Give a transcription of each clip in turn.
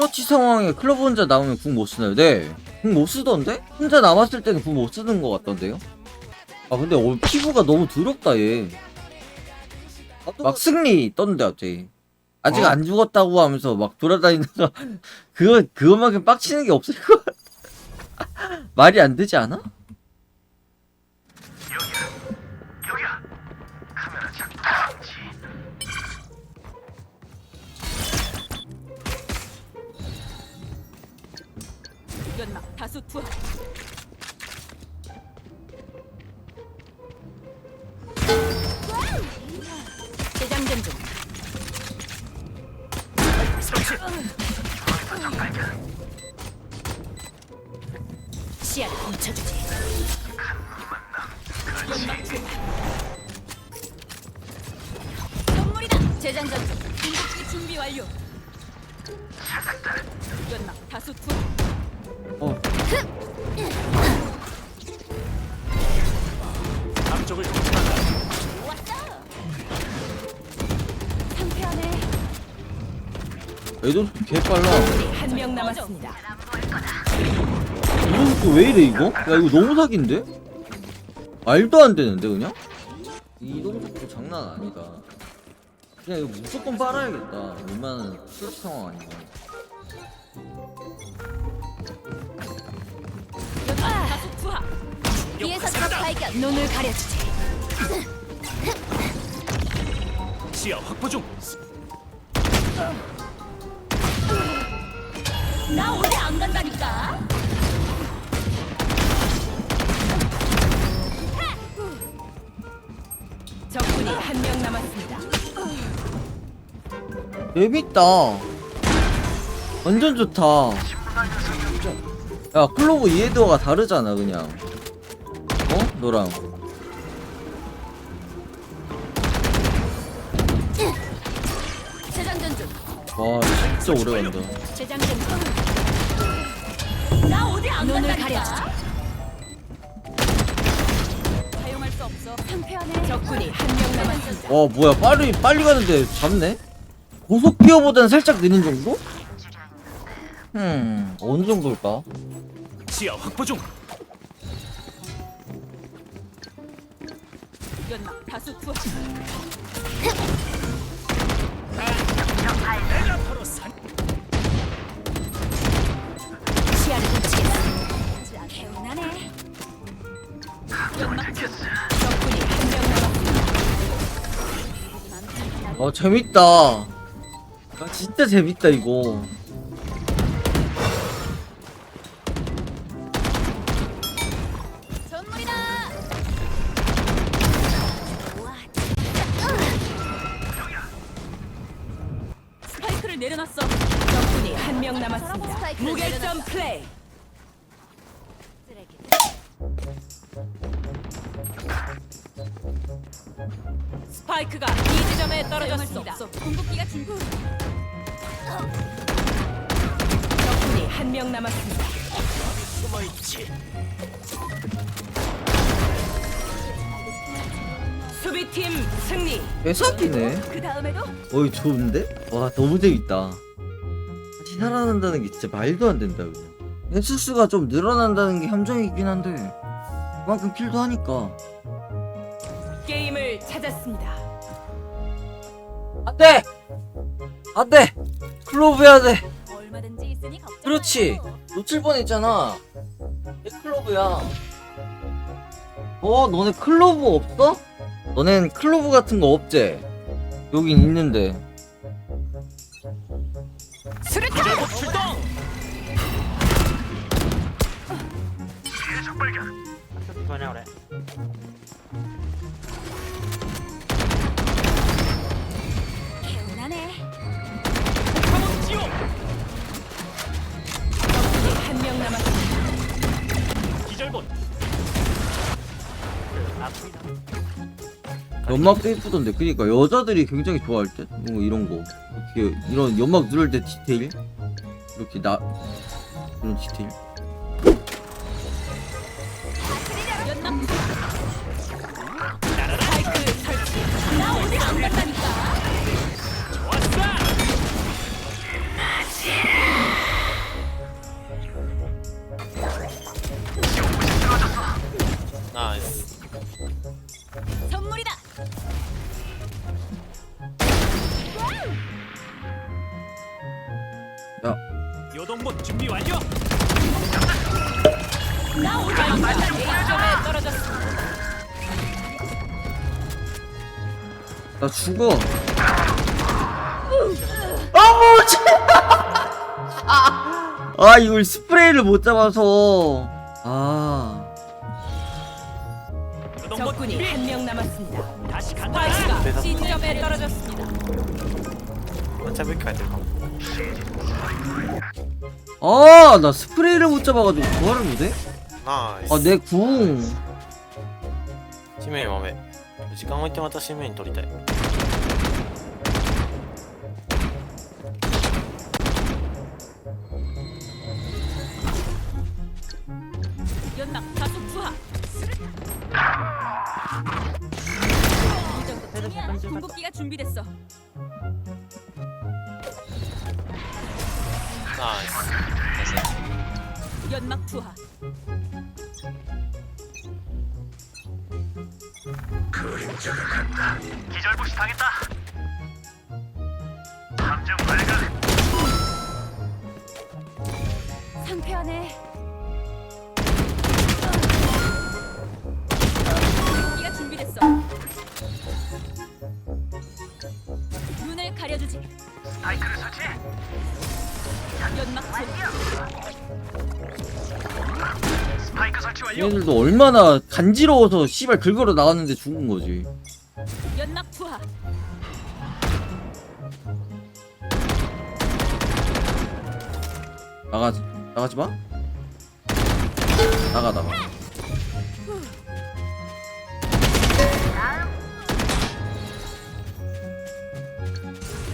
크러치 상황에 클럽 혼자 나오면 궁 못 쓰나요? 네. 궁 못 쓰던데? 혼자 남았을 때는 궁 못 쓰는 것 같던데요? 아 근데 어, 피부가 너무 더럽다 얘. 막 승리 떴는데 갑자기. 아직 어? 안 죽었다고 하면서 막 돌아다니면서 그거 그것만큼 빡치는 게 없을 것 같아. 말이 안 되지 않아? 연막 다수 투하. 재장전 중. 시야를 훔쳐주지. 연막 투하. 선물이다. 재장전 중. 공격기 준비 완료. 연막 다수 투하. 애도 개 빨라. 한 명 남았습니다. 이런 속도 왜 이래 이거? 야 이거 너무 사기인데? 말도 안 되는데 그냥? 이동 속도 장난 아니다. 그냥 이거 무조건 빨아야겠다. 웬만한 크러치 상황 투하. 뒤에서 적 발견. 눈을 가려주지. 시야 확보 중. 나 어디 안 간다니까. 적군이 한 명 남았습니다. 재밌다. 완전 좋다. 야 클로브 이해도가 다르잖아 그냥. 어? 너랑. 재장전 중. 와 진짜 오래 간다. 재장전 중. 나 어디 안 눈을 가려주지. 사용할 수 없어. 상쾌하네. 적군이 한 명 남았습니다. 와 뭐야 빨리 빨리 가는데 잡네? 고속 기어보다는 살짝 느린 정도? 음 어느 정도일까? 시야 확보 중. 연막 다수 투하. 엘라타로 산. 개운하네. 연막 투하. 적군이 한 명 남았습니다. 아 재밌다. 아 진짜 재밌다 이거. 스파이크를 내려놨어. 적군이 한 명 남았습니다. 무결점 플레이. 스파이크가 이 지점에 떨어졌습니다. 공격기가 중국. 적군이 한 명 남았습니다. 숨어 있지. 수비팀 승리. 개사기네. 그 다음에도 어이 좋은데? 와 너무 재밌다. 살아난다는 게 진짜 말도 안 된다 그냥. 횟수수가 좀 늘어난다는 게 함정이긴 한데 그만큼 킬도 하니까. 찾았습니다. 안돼. 안돼. 클로브 해야 돼. 얼마든지 있으니 걱정 그렇지. 마요. 놓칠 뻔했잖아. 내 클로브야. 어, 너네 클로브 없어? 너넨 클로브 같은 거 없지? 여긴 있는데. 수류탄! 기절복 출 연막도 예쁘던데. 그니까 여자들이 굉장히 좋아할 듯? 뭔가 이런 거. 이렇게 이런 연막 누를 때 디테일? 이렇게 나 이런 디테일. 연막 스파이크 설치. 나 어디 안 간다니까. 야. 요동봇 준비 완료. 나 오자 말단 대열점에 떨어졌어. 나 죽어. 아우 아, 아 이걸 스프레이를 못 잡아서 아 적군이 한명 남았습니다. 다시 간다. 시점에 떨어졌습니다. 혼자 왜 이렇게 될까? 아, 나 스프레이를 못 잡아가지고 부활을 못해? ナイス 아, 내 궁. 地面弱め時間置いてまた地面に取りたい 연락 가속 투하. 이 정도면 궁극기가 준비됐어. 나이스 됐어요 연막 투하. 기절부시 당했다. 함정 발각. 상쾌하네. 얘네들도 얼마나 간지러워서 씨발 긁으러 나왔는데 죽은 거지. 연막 투하. 나가지, 나가지 마. 나가, 나가.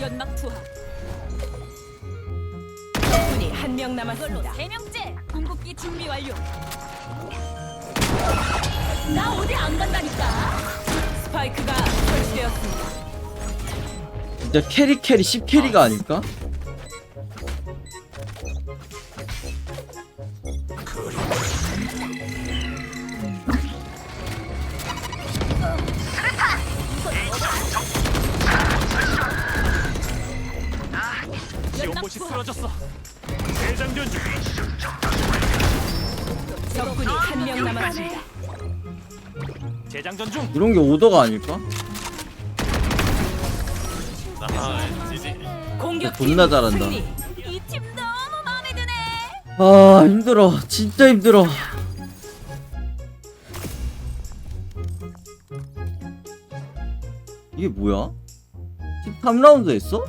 연막 투하. 적군이 한 명 남았습니다. 세 명째. 궁극기 준비 완료. 나 어디 안 간다니까. 스파이크가 설치되었습니다. 진짜 캐리 캐리 10 캐리가 아닐까? 지원봇이 쓰러졌어. 대장전 중. 적군이 한 명 남았습니다. 재장전 중. 이런 게 오더가 아닐까? 아, 공격 존나 잘한다. 이팀 너무 마음에 드네. 아 힘들어 진짜 힘들어 이게 뭐야? 13라운드 했어?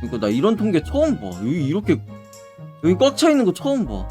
그니까 나 이런 통계 처음 봐 여기 이렇게 여기 꽉 차있는 거 처음 봐